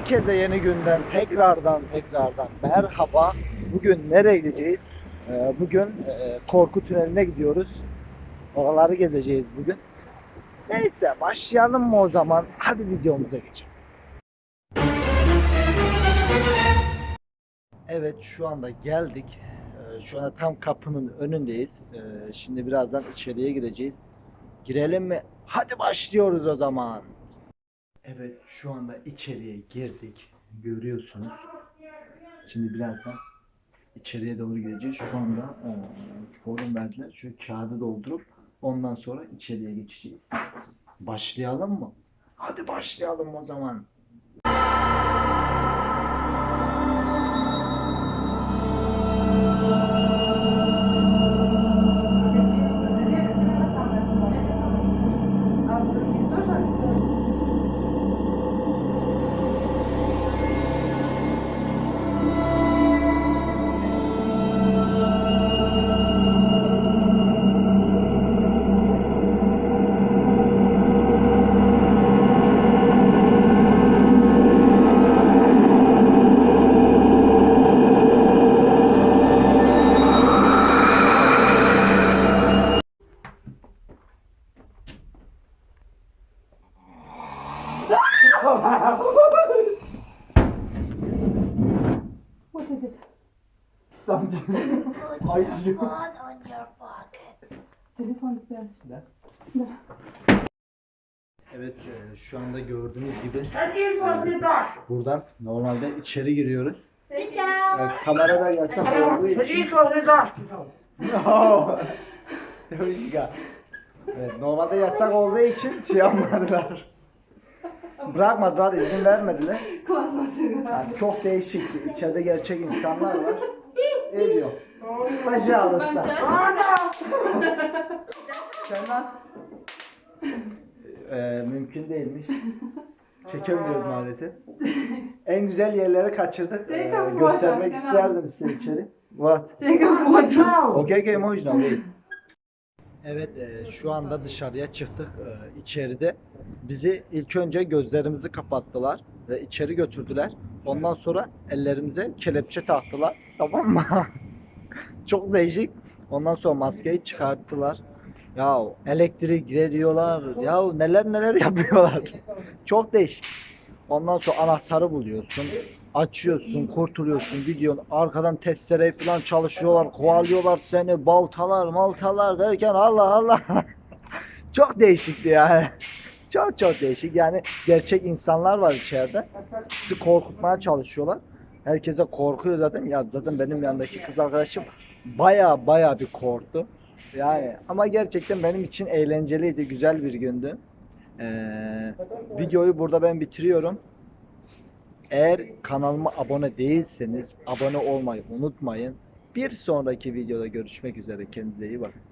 Herkese yeni günden tekrardan tekrardan merhaba. Bugün nereye gideceğiz? Ee, Bugün e, korku tüneline gidiyoruz. Oraları gezeceğiz bugün. Neyse başlayalım mı o zaman? Hadi videomuza geçelim. Evet şu anda geldik. Ee, Şu anda tam kapının önündeyiz. Ee, Şimdi birazdan içeriye gireceğiz. Girelim mi? Hadi başlıyoruz o zaman. Evet şu anda içeriye girdik. Görüyorsunuz. Şimdi birazdan içeriye doğru gideceğiz. Şu anda e, forum verdiler. Şu kağıdı doldurup ondan sonra içeriye geçeceğiz. Başlayalım mı? Hadi başlayalım o zaman. What is it? Something. Put your you? phone on your pocket. Telefon ister. Ne? Ne? Evet e, şu anda gördüğünüz gibi Herkes e, vatandaş. buradan normalde içeri giriyoruz. E, Kamerada yasak olduğu için. Herkes vatandaş. No. Evet, normalde yasak olduğu için şey yapmadılar. Bırakmadılar, izin vermediler. Yani çok değişik. İçeride gerçek insanlar var. Ne diyor? Bacı alışlar. Sena e, mümkün değilmiş. Çekemiyoruz maalesef. En güzel yerlere kaçırdık. Ee, göstermek isterdim size içeri. What? Okey, okay, emoji now. Evet e, şu anda dışarıya çıktık e, içeride. Bizi ilk önce gözlerimizi kapattılar ve içeri götürdüler. Ondan sonra ellerimize kelepçe taktılar. Tamam mı? Çok değişik. Ondan sonra maskeyi çıkarttılar. Ya elektrik veriyorlar. Ya neler neler yapıyorlar. Çok değişik. Ondan sonra anahtarı buluyorsun. Açıyorsun, kurtuluyorsun, gidiyorsun. Arkadan testereyi falan çalışıyorlar, kovalıyorlar seni, baltalar, maltalar derken Allah Allah. çok değişikti yani. Çok çok değişik. Yani gerçek insanlar var içeride. Sizi korkutmaya çalışıyorlar. Herkese korkuyor zaten. Ya zaten benim yanındaki kız arkadaşım baya baya bir korktu. Yani ama gerçekten benim için eğlenceliydi, güzel bir gündü. Ee, videoyu burada ben bitiriyorum. Eğer kanalıma abone değilseniz abone olmayı unutmayın. Bir sonraki videoda görüşmek üzere. Kendinize iyi bakın.